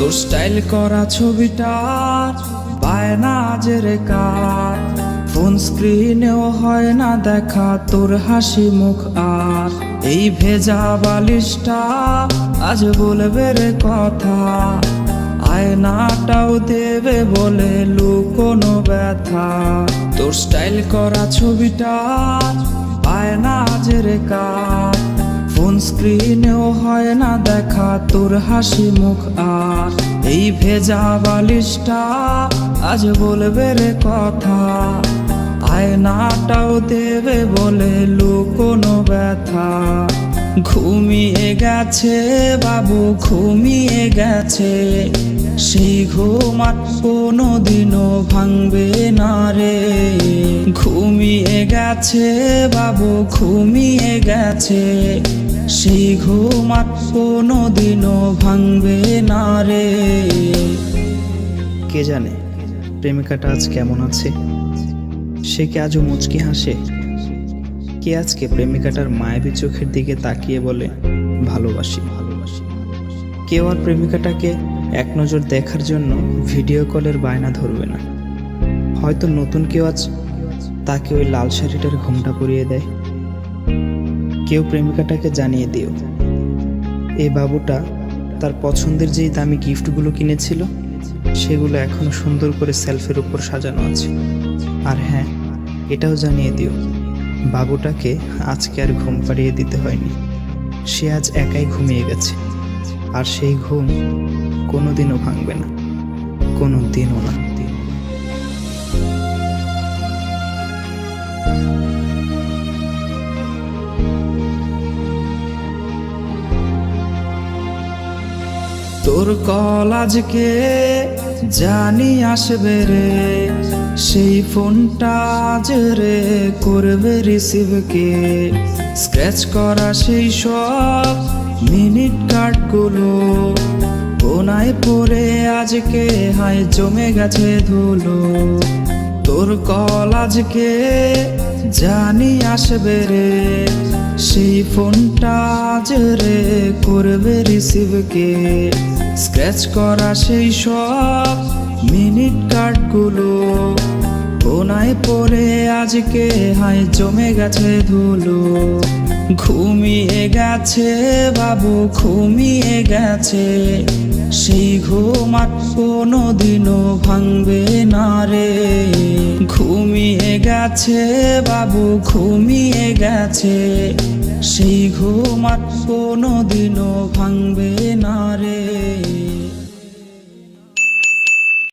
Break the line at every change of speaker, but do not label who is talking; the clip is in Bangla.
তোর স্টাইল করা ছবিটা, বায়না জেরে কার। ফোন স্ক্রিনেও হয় না দেখা, তোর হাসি মুখ আর। এই ভেজা বালিশটা আজ বলবে রে কথা। আয়নাটাও দেবে বলে লুকোনো ব্যথা। তোর স্টাইল করা ছবিটা আয়না জেরে কার। ফোন স্ক্রিনেও হয় না দেখা তোর হাসি মুখ আর এই ভেজা বালিশটা আজ বলবে রে কথা। আয়নাটাও দেবে বলে লুকোনো ব্যথা। ঘুমিয়ে গেছে বাবু, ঘুমিয়ে গেছে। সেই ঘুমার কোনো দিনও ভাঙবে না রে। ঘুমিয়ে গেছে বাবু, ঘুমিয়ে গেছে। সেই ঘুমার কোনো দিনও ভাঙবে না রে।
কে জানে প্রেমিকাটা আজ কেমন আছে? সে কি আজও মুচকি হাসে? কে আজকে প্রেমিকাটার মায়াবী চোখের দিকে তাকিয়ে বলে ভালোবাসি ভালোবাসি। কেউ আর প্রেমিকাটাকে এক নজর দেখার জন্য ভিডিও কলের বায়না ধরবে না। হয়তো নতুন কেউ আজ তাকে ওই লাল শাড়িটার ঘুমটা পরিয়ে দেয়। কেউ প্রেমিকাটাকে জানিয়ে দিও। এই বাবুটা তার পছন্দের যেই দামি গিফটগুলো কিনেছিল, সেগুলো এখনও সুন্দর করে সেলফের উপর সাজানো আছে। আর হ্যাঁ এটাও জানিয়ে দিও, বাবুটাকে আজকে আর ঘুম পাড়িয়ে দিতে হয়নি। সে আজ একাই ঘুমিয়ে গেছে, আর সেই ঘুম কোনো দিনও ভাঙবে না কোনো দিনও না।
তোর কল আজকে জানি আসবে রে? সেই ফোনটা আজ রে করবে রিসিভ কে? স্ক্র্যাচ করা সেই সব মিনিট কার্ডগুলো কোনায় পড়ে আজকে, হায় জমে গেছে ধুলো। তোর কল আজকে জানি আসবে রে, সেই ফোনটা আজ রে করবে রিসিভ কে। স্ক্র্যাচ করা সেই সব মিনিট কার্ডগুলো কোনায় পড়ে আজকে হাই জমে গেছে ধুলো। ঘুমিয়ে গেছে বাবু, ঘুমিয়ে গেছে। সেই ঘুম আর কোনো দিনও ভাঙবে না রে। গেছে বাবু ঘুমিয়ে গেছে। সেই ঘুমাত কোনো দিনও ভাঙবে না রে।